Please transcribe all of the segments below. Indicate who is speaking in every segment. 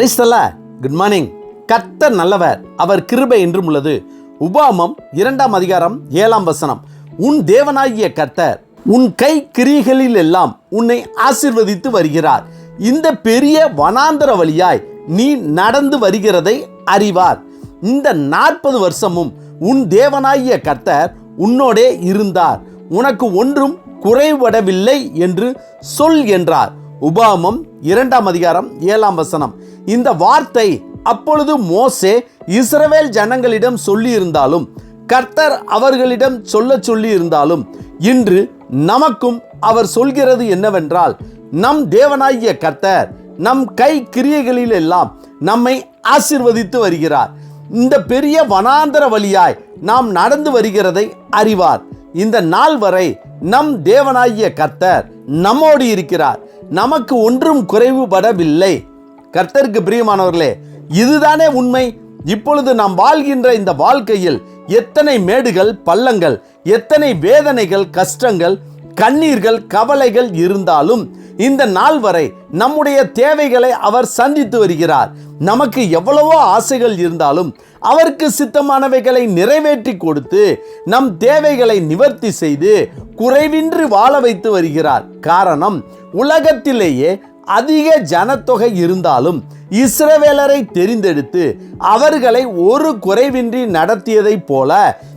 Speaker 1: கிரைஸ்தல்ல good morning கர்த்தர் நல்லவர் அவர் கிருபை என்றும் உள்ளது. உபாமம் இரண்டாம் அதிகாரம் ஏழாம் வசனம். உன் தேவனாகிய கர்த்தர் உன் கை கிரிகளில் எல்லாம் உன்னை ஆசிர்வதித்து வருகிறார். இந்த பெரிய வனாந்தர வழியாய் நீ நடந்து வருகிறதை அறிவார். இந்த நாற்பது வருஷமும் உன் தேவனாகிய கர்த்தர் உன்னோடே இருந்தார். உனக்கு ஒன்றும் குறைபடவில்லை என்று சொல் என்றார். உபாமம் இரண்டாம் அதிகாரம் ஏழாம் வசனம். இந்த வார்த்தை அப்பொழுது மோசே இஸ்ரவேல் ஜனங்களிடம் சொல்லியிருந்தாலும் கர்த்தர் அவர்களிடம் சொல்ல சொல்லி இருந்தாலும் இன்று நமக்கும் அவர் சொல்கிறது என்னவென்றால் நம் தேவனாகிய கர்த்தர் நம் கை கிரியைகளில் எல்லாம் நம்மை ஆசிர்வதித்து வருகிறார். இந்த பெரிய வனாந்தர வழியாய் நாம் நடந்து வருகிறதை அறிவார். இந்த நாள் வரை நம் தேவனாகிய கர்த்தர் நம்மோடு இருக்கிறார். நமக்கு ஒன்றும் குறைவுபடவில்லை. கர்த்தருக்கு பிரியமானவர்களே இதுதானே உண்மை? இப்பொழுது நாம் வாழ்கின்ற இந்த வாழ்க்கையில் எத்தனை மேடுகள் பள்ளங்கள் எத்தனை வேதனைகள் கஷ்டங்கள் கண்ணீர்கள் கவலைகள் இருந்தாலும் இந்த நாள் வரை நம்முடைய தேவைகளை அவர் சந்தித்து வருகிறார். நமக்கு எவ்வளவோ ஆசைகள் இருந்தாலும் அவருக்கு சித்தமானவைகளை நிறைவேற்றி கொடுத்து நம் தேவைகளை நிவர்த்தி செய்து குறைவின்றி வாழ வைத்து வருகிறார். காரணம் உலகத்திலேயே அதிக ஜனத்தொகை இருந்தாலும் இஸ்ரவேலரை தெரிந்தெடுத்து அவர்களை ஒரு குறைவின்றி நடத்தியதைப் போல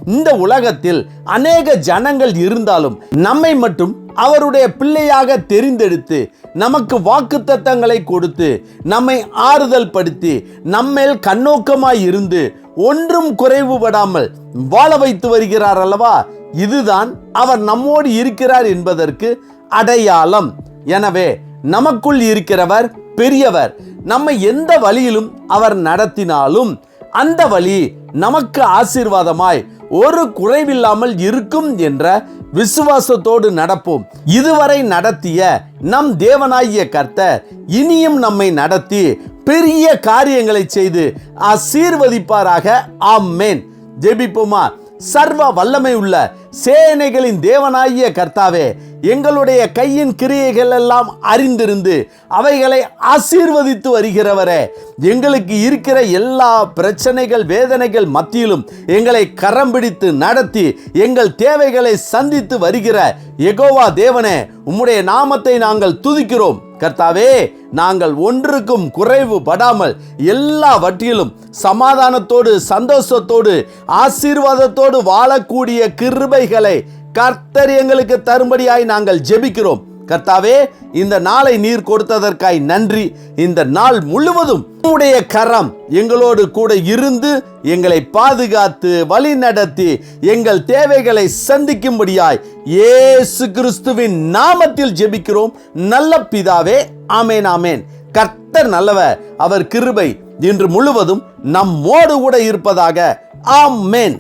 Speaker 1: இந்த உலகத்தில் அநேக ஜனங்கள் இருந்தாலும் நம்மை மட்டும் அவருடைய பிள்ளையாக தெரிந்தெடுத்து நமக்கு வாக்குத்தத்தங்களை கொடுத்து நம்மை ஆறுதல் படுத்தி நம்மேல் கண்ணோக்கமாய் இருந்து ஒன்றும் குறைவுபடாமல் வாழ வைத்து வருகிறார் அல்லவா? இதுதான் அவர் நம்மோடு இருக்கிறார் என்பதற்கு அடையாளம். எனவே நமக்குள் இருக்கிறவர் பெரியவர். நம்மை எந்த வழியிலும் அவர் நடத்தினாலும் அந்த வழி நமக்கு ஆசீர்வாதமாய் ஒரு குறைவில்லாமல் இருக்கும் என்ற விசுவாசத்தோடு நடப்போம். இதுவரை நடத்திய நம் தேவனாகிய கர்த்தர் இனியும் நம்மை நடத்தி பெரிய காரியங்களை செய்து ஆசீர்வதிப்பாராக. ஆமேன். ஜெபிப்போமா? சர்வ வல்லமை உள்ள சேனைகளின் தேவனாகிய கர்த்தாவே எங்களுடைய கையின் கிரியைகள் எல்லாம் அறிந்திருந்து அவைகளை ஆசீர்வதித்து வருகிறவரே. எங்களுக்கு இருக்கிற எல்லா பிரச்சனைகள் வேதனைகள் மத்தியிலும் எங்களை கரம் பிடித்து நடத்தி எங்கள் தேவைகளை சந்தித்து வருகிற எகோவா தேவனே உம்முடைய நாமத்தை நாங்கள் துதிக்கிறோம். கர்த்தாவே நாங்கள் ஒன்றுக்கும் குறைவு படாமல் எல்லாவற்றிலும் சமாதானத்தோடு சந்தோஷத்தோடு ஆசீர்வாதத்தோடு வாழக்கூடிய கிருபைகளை கர்த்தர் எங்களுக்கு தரும்படியாய் நாங்கள் ஜெபிக்கிறோம். கர்த்தாவே இந்த நாளை நீர் கொடுத்ததற்காய் நன்றி. இந்த நாள் முழுவதும் உம்முடைய கரம் எங்களோடு கூட இருந்து எங்களை பாதுகாத்து வழி நடத்தி எங்கள் தேவைகளை சந்திக்கும்படியாய் இயேசு கிறிஸ்துவின் நாமத்தில் ஜெபிக்கிறோம். நல்ல பிதாவே ஆமேன் ஆமேன். கர்த்தர் நல்லவர் அவர் கிருபை இன்று முழுவதும் நம்மோடு கூட இருப்பதாக ஆமேன்.